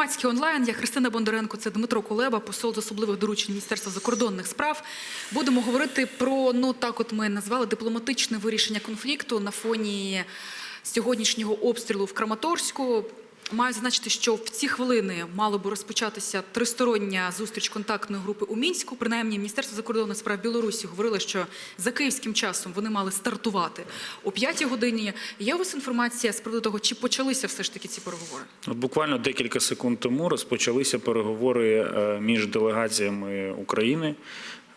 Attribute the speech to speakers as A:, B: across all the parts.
A: громадський онлайн. Я Христина Бондаренко, це Дмитро Кулеба, посол з особливих доручень Міністерства закордонних справ. Будемо говорити про ну так, от ми назвали дипломатичне вирішення конфлікту на фоні сьогоднішнього обстрілу в Краматорську. Маю зазначити, що в ці хвилини мало би розпочатися тристороння зустріч контактної групи у мінську. Принаймні, Міністерство закордонних справ Білорусі говорило, що за київським часом вони мали стартувати о 5 годині. Є у вас інформація з приводу того, чи почалися все ж таки ці переговори?
B: От буквально декілька секунд тому розпочалися переговори е, між делегаціями України,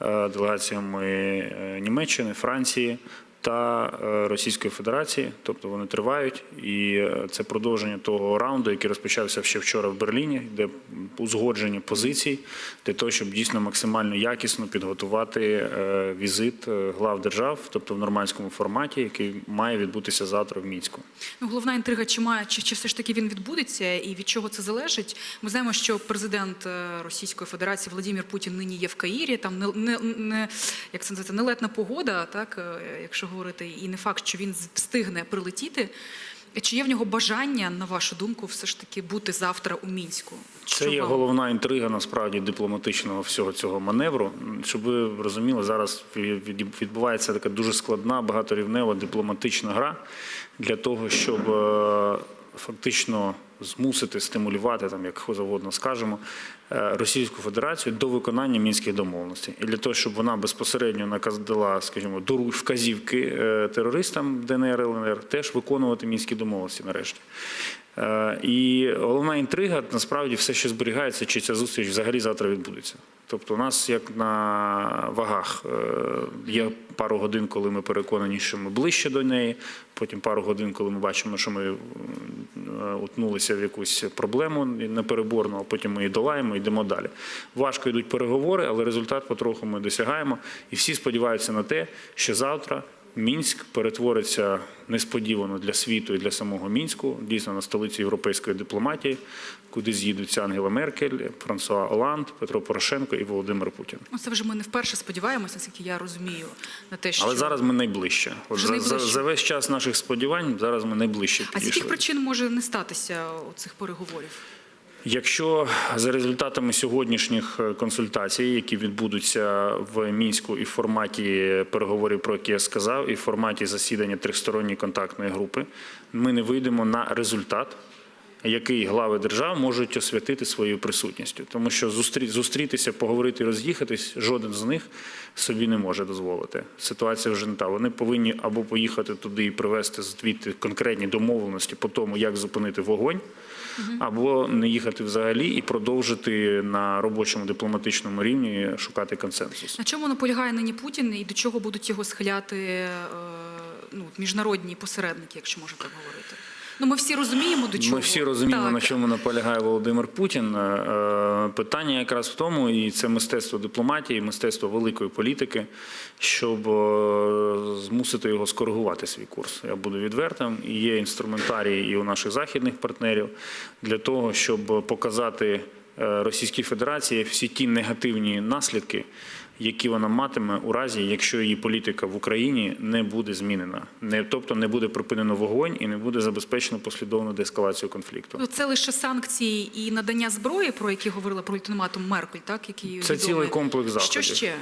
B: е, делегаціями е, Німеччини, Франції та е, Російської Федерації. Тобто вони тривають, і е, це продовження того раунду, який розпочався ще вчора в Берліні, де узгодження позицій для того, щоб дійсно максимально якісно підготувати е, візит глав держав, тобто в нормандському форматі, який має відбутися завтра в Мінську.
A: Ну, головна інтрига, чи має чи, чи все ж таки він відбудеться, і від чого це залежить? Ми знаємо, що президент Російської Федерації Владимир Путін нині є в Каїрі. Там не, не, не як це називається, нелетна погода, так якщо говорити, і не факт, що він встигне прилетіти. Чи є в нього бажання, на вашу думку, все ж таки бути завтра у мінську?
B: Це
A: Що
B: є головна інтрига насправді дипломатичного всього цього маневру. Щоб ви розуміли, зараз відбувається така дуже складна, багаторівнева дипломатична гра для того, щоб е, фактично змусити стимулювати, там як завгодно скажемо, е, Російську Федерацію до виконання мінських домовленостей. І для того, щоб вона безпосередньо наказала, скажімо, вказівки е, терористам ДНР ЛНР теж виконувати мінські домовленості нарешті. Е, І головна інтрига насправді все, що зберігається, чи ця зустріч взагалі завтра відбудеться. Тобто, у нас як на вагах е, є пару годин, коли ми переконані, що ми ближче до неї. Потім пару годин, коли ми бачимо, що ми е, утнулися в якусь проблему непереборну, а потім ми її долаємо йдемо далі. Важко йдуть переговори, але результат потроху ми досягаємо. І всі сподіваються на те, що завтра Мінськ перетвориться несподівано для світу і для самого мінську, дійсно на столицю європейської дипломатії, куди з'їдуться Ангела Меркель, Франсуа Оланд, Петро Порошенко і Володимир Путін.
A: Ну, це вже ми не вперше сподіваємося, наскільки я розумію, на те, що
B: Але зараз ми найближче. От за, за,
A: найближче.
B: за весь час наших сподівань зараз ми найближче
A: а з яких причин може не статися цих переговорів?
B: Якщо за результатами сьогоднішніх е, консультацій, які відбудуться в мінську і в форматі переговорів, про які я сказав, і в форматі засідання тристоронньої контактної групи, ми не вийдемо на результат. Який глави держав можуть освятити своєю присутністю, тому що зустрі- зустрітися, поговорити, роз'їхатись, жоден з них собі не може дозволити. Ситуація вже не та. Вони повинні або поїхати туди і привезти звідти конкретні домовленості по тому, як зупинити вогонь, або не їхати взагалі і продовжити на робочому дипломатичному рівні шукати консенсус.
A: На чому наполягає нині Путін і до чого будуть його схиляти е, ну, міжнародні посередники, якщо можна так говорити? Ну, ми всі розуміємо, до чого.
B: Ми всі розуміємо,
A: Так.
B: на чому наполягає Володимир Путін. Е, Питання якраз в тому, і це мистецтво дипломатії, мистецтво великої політики, щоб е, змусити його скоригувати свій курс. Я буду відвертим. І Є інструментарій і у наших західних партнерів для того, щоб показати е, Російській Федерації всі ті негативні наслідки. Які вона матиме у разі, якщо її політика в Україні не буде змінена, не тобто не буде припинено вогонь і не буде забезпечено послідовну деескалацію конфлікту.
A: Ну, Це лише санкції і надання зброї, про які говорила про ультиматум Меркель, так? Які
B: Це
A: відомі.
B: цілий комплекс
A: Що ще?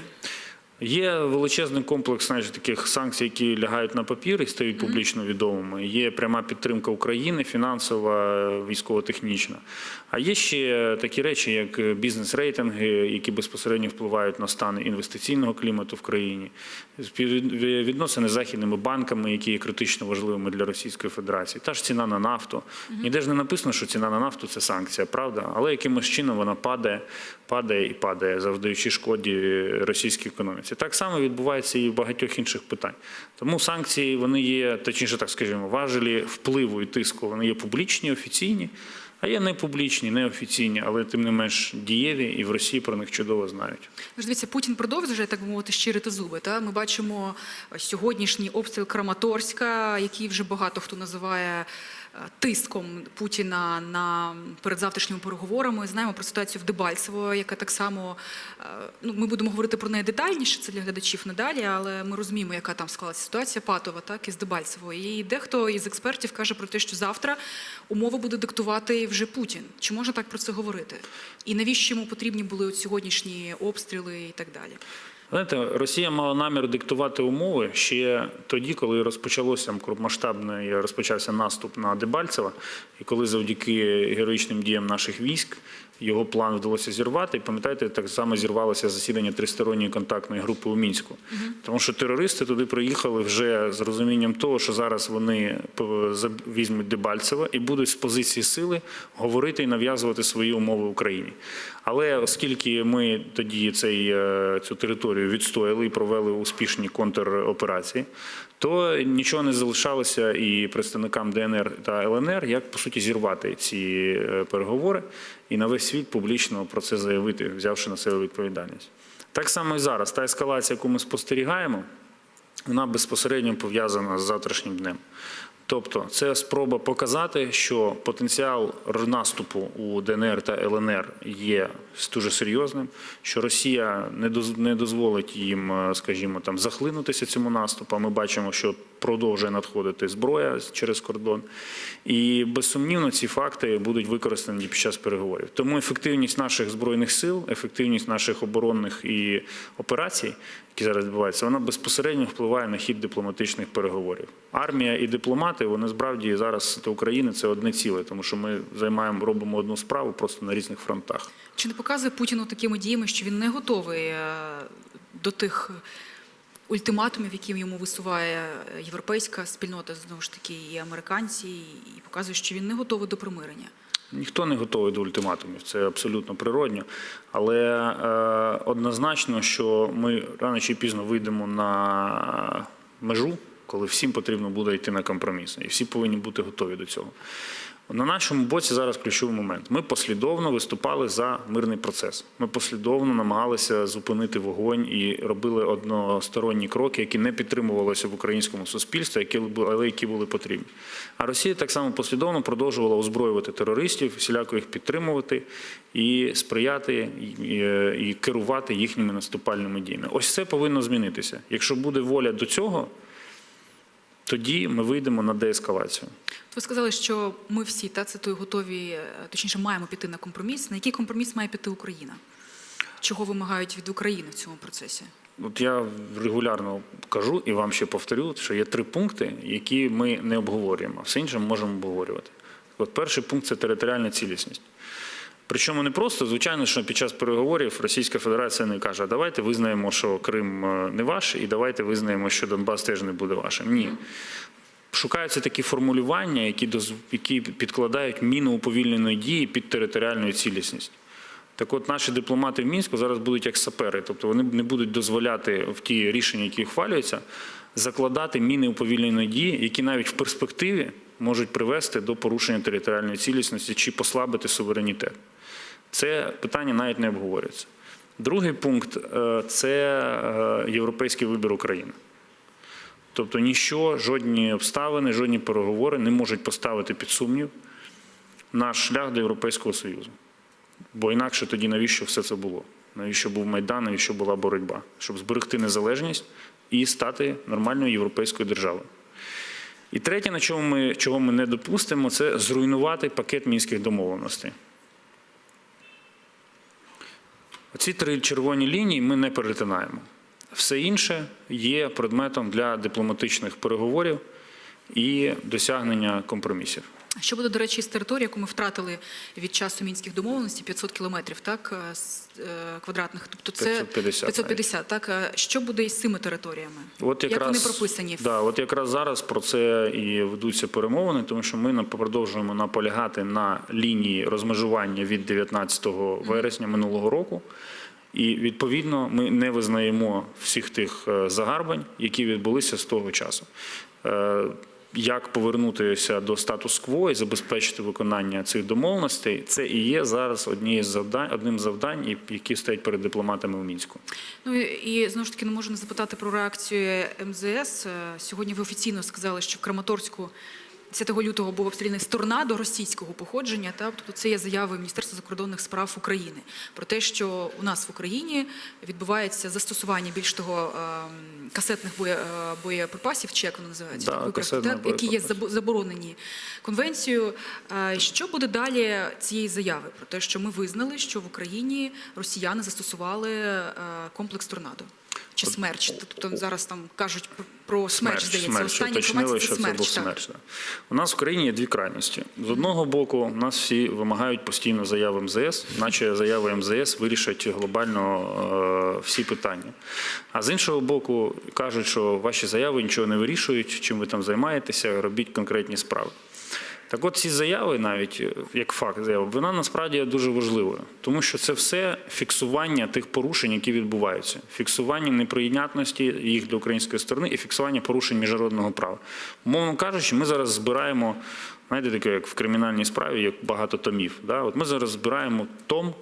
B: Є величезний комплекс знаєш, таких санкцій, які лягають на папір і стають публічно відомими. Є пряма підтримка України, фінансова, військово-технічна. А є ще такі речі, як бізнес-рейтинги, які безпосередньо впливають на стан інвестиційного клімату в країні, співвідносини з західними банками, які є критично важливими для Російської Федерації. Та ж ціна на нафту. Ніде ж не написано, що ціна на нафту це санкція, правда? Але якимось чином вона падає, падає і падає, завдаючи шкоді російській економіці. Так само відбувається і в багатьох інших питань. Тому санкції вони є, точніше, так скажімо, важелі впливу і тиску. Вони є публічні, офіційні, а є непублічні, неофіційні, але тим не менш дієві, і в Росії про них чудово знають.
A: Ж дивіться, Путін продовжує, так мовити, щирити зуби. Та? Ми бачимо сьогоднішній обстріл Краматорська, який вже багато хто називає тиском Путіна на перед завтрашніми переговорами. Знаємо про ситуацію в Дебальцево, яка так само е, ну ми будемо говорити про неї детальніше. Це для глядачів надалі, але ми розуміємо, яка там склалася ситуація патова, так із Дебальцево. І дехто із експертів каже про те, що завтра умови буде диктувати вже Путін. Чи можна так про це говорити? І навіщо йому потрібні були от сьогоднішні обстріли і так далі?
B: Знаєте, Росія мала намір диктувати умови ще тоді, коли розпочалося масштабний розпочався наступ на Дебальцево, і коли завдяки героїчним діям наших військ його план вдалося зірвати. І пам'ятаєте, так само зірвалося засідання тристоронньої контактної групи у мінську, тому що терористи туди приїхали вже з розумінням того, що зараз вони заб- візьмуть Дебальцево і будуть з позиції сили говорити і нав'язувати свої умови Україні. Але оскільки ми тоді цей, е, цю територію відстояли і провели успішні контроперації, то нічого не залишалося і представникам ДНР та ЛНР, як по суті зірвати ці е, переговори і на весь світ публічно про це заявити, взявши на себе відповідальність. Так само і зараз. Та ескалація, яку ми спостерігаємо, вона безпосередньо пов'язана з завтрашнім днем. Тобто, це спроба показати, що потенціал наступу у ДНР та ЛНР є дуже серйозним, що Росія не доз- дозволить їм, е, скажімо, там захлинутися цьому наступу. Ми бачимо, що продовжує надходити зброя через кордон, і безсумнівно ці факти будуть використані під час переговорів. Тому ефективність наших збройних сил, ефективність наших оборонних і операцій, які зараз відбуваються, вона безпосередньо впливає на хід дипломатичних переговорів. Армія і дипломати вони справді зараз для України це одне ціле, тому що ми займаємо, робимо одну справу просто на різних фронтах.
A: Чи не показує Путіну такими діями, що він не готовий е, до тих ультиматумів, які йому висуває європейська спільнота, знову ж таки, і американці, і показує, що він не готовий до примирення?
B: Ніхто не готовий до ультиматумів, це абсолютно природньо. Але е, однозначно, що ми рано чи пізно вийдемо на межу, коли всім потрібно буде йти на компроміс, і всі повинні бути готові до цього. На нашому боці зараз ключовий момент. Ми послідовно виступали за мирний процес. Ми послідовно намагалися зупинити вогонь і робили односторонні кроки, які не підтримувалися в українському суспільстві, але які були потрібні. А Росія так само послідовно продовжувала озброювати терористів, всіляко їх підтримувати і сприяти і керувати їхніми наступальними діями. Ось це повинно змінитися. Якщо буде воля до цього, тоді ми вийдемо на деескалацію.
A: Ви сказали, що ми всі та цитую готові, е, точніше, маємо піти на компроміс. На який компроміс має піти Україна? Чого вимагають від України в цьому процесі?
B: От я регулярно кажу і вам ще повторю, що є три пункти, які ми не обговорюємо, а все інше ми можемо обговорювати. От перший пункт це територіальна цілісність. Причому не просто, звичайно, що під час переговорів Російська Федерація не каже, давайте визнаємо, що Крим е, не ваш, і давайте визнаємо, що Донбас теж не буде вашим. Ні. Шукаються такі формулювання, які, доз- які підкладають міну уповільненої дії під територіальну цілісність. Так от наші дипломати в Мінську зараз будуть як сапери, тобто вони не будуть дозволяти в ті рішення, які ухвалюються, закладати міни уповільненої дії, які навіть в перспективі можуть привести до порушення територіальної цілісності чи послабити суверенітет. Це питання навіть не обговорюється. Другий пункт е, це е, європейський вибір України. Тобто ніщо, жодні обставини, жодні переговори не можуть поставити під сумнів наш шлях до Європейського Союзу. Бо інакше тоді навіщо все це було? Навіщо був Майдан, навіщо була боротьба? Щоб зберегти незалежність і стати нормальною європейською державою. І третє, на чому ми, чого ми не допустимо, це зруйнувати пакет мінських домовленостей. Оці три червоні лінії ми не перетинаємо. Все інше є предметом для дипломатичних переговорів і досягнення компромісів.
A: Що буде, до речі, з території, яку ми втратили від часу мінських домовленостей, 500 кілометрів, так, е, е, квадратних. Тобто це
B: 550
A: 550 так. Е, Що буде із цими територіями?
B: От
A: Як вони прописані?
B: Да, от якраз зараз про це і ведуться перемовини, тому що ми продовжуємо наполягати на лінії розмежування від 19 вересня минулого року. І відповідно ми не визнаємо всіх тих загарбань, які відбулися з того часу. Як повернутися до статус-кво і забезпечити виконання цих домовленостей, це і є зараз однією завдань, одним з завдань, які стоять перед дипломатами у мінську.
A: Ну і і, знову ж таки не можу не запитати про реакцію МЗС. Е, Сьогодні ви офіційно сказали, що в Краматорську 10 лютого був обстріляний з торнадо російського походження. Та тобто це є заяви Міністерства закордонних справ України про те, що у нас в Україні відбувається застосування більш того ем, касетних е, боєприпасів, чи як воно називається,
B: Да,
A: Так, використати, та, які є заборонені конвенцією. Е, Що буде далі цієї заяви? Про те, що ми визнали, що в Україні росіяни застосували е, комплекс торнадо. Чи смерч? Тобто зараз там кажуть про- смерч, здається.
B: смерч.
A: Остання
B: Уточнили, що
A: це смерч.
B: це був
A: так.
B: смерч. да. У нас в країні є дві крайності. З одного боку, нас всі вимагають постійно заяви МЗС, наче заяви МЗС вирішать глобально е, всі питання. А з іншого боку, кажуть, що ваші заяви нічого не вирішують, чим ви там займаєтеся, робіть конкретні справи. Так от ці заяви, навіть е, як факт заяви, вона насправді є дуже важливою, тому що це все фіксування тих порушень, які відбуваються, фіксування неприйнятності їх для української сторони і фіксування порушень міжнародного права. Мовно кажучи, ми зараз збираємо, знаєте, таке як в кримінальній справі, як багато томів. Да? От ми зараз збираємо том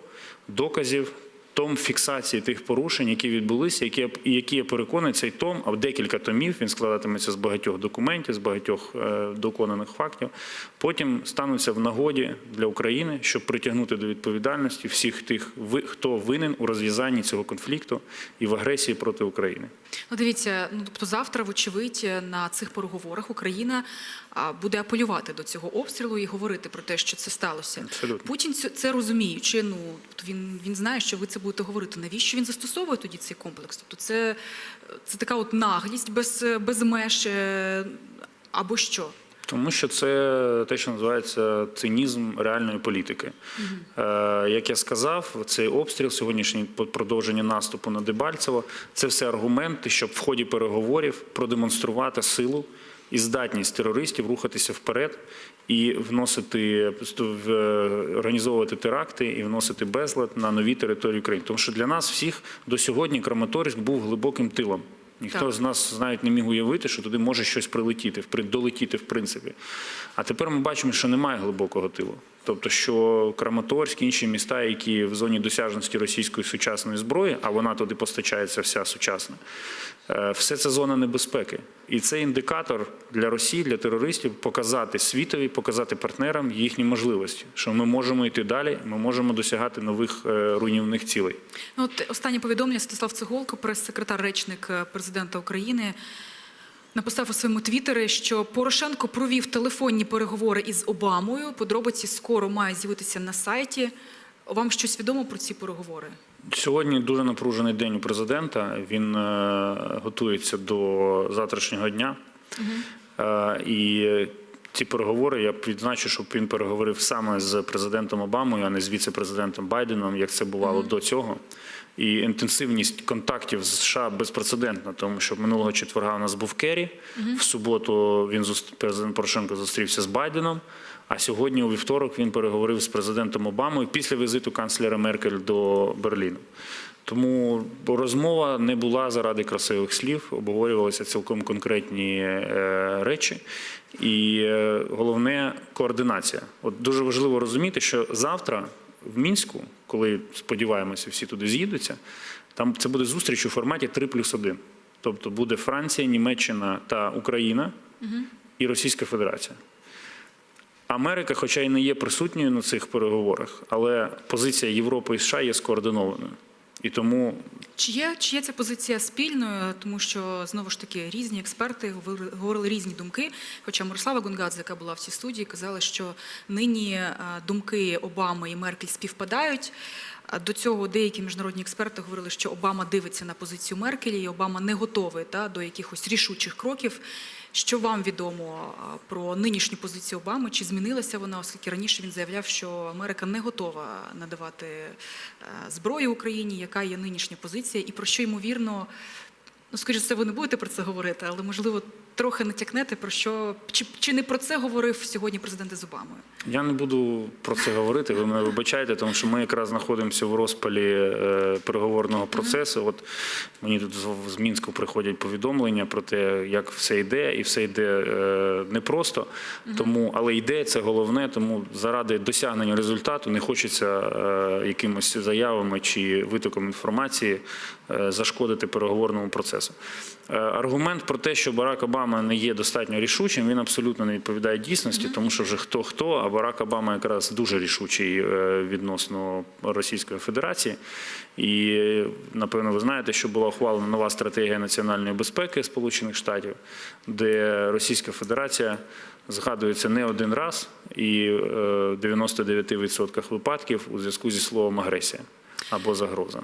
B: доказів. Том фіксації тих порушень, які відбулися, які, які я переконаний, цей том, а в декілька томів він складатиметься з багатьох документів, з багатьох е, доконаних фактів. Потім стануться в нагоді для України, щоб притягнути до відповідальності всіх тих, хто винен у розв'язанні цього конфлікту і в агресії проти України.
A: Ну, дивіться, ну тобто завтра, вочевидь, на цих переговорах Україна буде апелювати до цього обстрілу і говорити про те, що це сталося.
B: Абсолютно.
A: Путін це розуміючи, ну він, він знає, що ви це будете говорити. Навіщо він застосовує тоді цей комплекс? Тобто це, це така от наглість без, без меж е, або що?
B: Тому що це те, що називається цинізм реальної політики. Е, як я сказав, цей обстріл, сьогоднішнє продовження наступу на Дебальцево, це все аргументи, щоб в ході переговорів продемонструвати силу і здатність терористів рухатися вперед і вносити в- організовувати теракти і вносити безлад на нові території України. Тому що для нас всіх до сьогодні Краматорськ був глибоким тилом. Ніхто
A: Так.
B: з нас навіть не міг уявити, що туди може щось прилетіти, долетіти в принципі. А тепер ми бачимо, що немає глибокого тилу. Тобто, що Краматорськ, інші міста, які в зоні досяжності російської сучасної зброї, а вона туди постачається вся сучасна, е, все це зона небезпеки. І це індикатор для Росії, для терористів показати світові, показати партнерам їхні можливості, що ми можемо йти далі, ми можемо досягати нових е, руйнівних цілей.
A: Ну, от останнє повідомлення Святослав Цеголко, прес-секретар речник е, президента України, написав у своєму твіттері, що Порошенко провів телефонні переговори із Обамою. Подробиці скоро мають з'явитися на сайті. Вам щось відомо про ці переговори?
B: Сьогодні дуже напружений день у президента. Він е, готується до завтрашнього дня. Е, і ці переговори я відзначу, щоб він переговорив саме з президентом Обамою, а не з віце-президентом Байденом, як це бувало до цього. І інтенсивність контактів з США безпрецедентна, тому що минулого четверга у нас був Керрі. В суботу він президент Порошенко зустрівся з Байденом. А сьогодні, у вівторок, він переговорив з президентом Обамою після візиту канцлера Меркель до Берліну. Тому розмова не була заради красивих слів, обговорювалися цілком конкретні е, речі. І е, головне координація. От дуже важливо розуміти, що завтра в Мінську, коли сподіваємося, всі туди з'їдуться, там це буде зустріч у форматі 3 плюс 1. Тобто буде Франція, Німеччина та Україна і Російська Федерація. Америка, хоча й не є присутньою на цих переговорах, але позиція Європи і США є скоординованою. І тому
A: Чи є, чи є ця позиція спільною, тому що знову ж таки різні експерти говорили, різні думки. Хоча Мирослава Гунгадзе, яка була в цій студії, казала, що нині е, думки Обами і Меркель співпадають. До цього деякі міжнародні експерти говорили, що Обама дивиться на позицію Меркелі, і Обама не готовий та, до якихось рішучих кроків. Що вам відомо про нинішню позицію Обами? Чи змінилася вона, оскільки раніше він заявляв, що Америка не готова надавати е, зброю Україні, яка є нинішня позиція, і про що ймовірно, ну скоріше все, ви не будете про це говорити, але можливо трохи натякнете про що чи, чи не про це говорив сьогодні президент із Обамою?
B: я не буду про це говорити. Ви мене вибачаєте, тому що ми якраз знаходимося в розпалі е, переговорного процесу. От мені тут з- з Мінську приходять повідомлення про те, як все йде, і все йде е, непросто. Тому, але йде це головне, тому заради досягнення результату не хочеться е, якимось заявами чи витоком інформації е, зашкодити переговорному процесу. Е, Аргумент про те, що Барак Обама не є достатньо рішучим, він абсолютно не відповідає дійсності, тому що вже хто хто, а Барак Обама якраз дуже рішучий е, відносно Російської Федерації. І напевно ви знаєте, що була ухвалена нова стратегія національної безпеки Сполучених Штатів, де Російська Федерація згадується не один раз, і е, в 99% випадків у зв'язку зі словом агресія або загроза.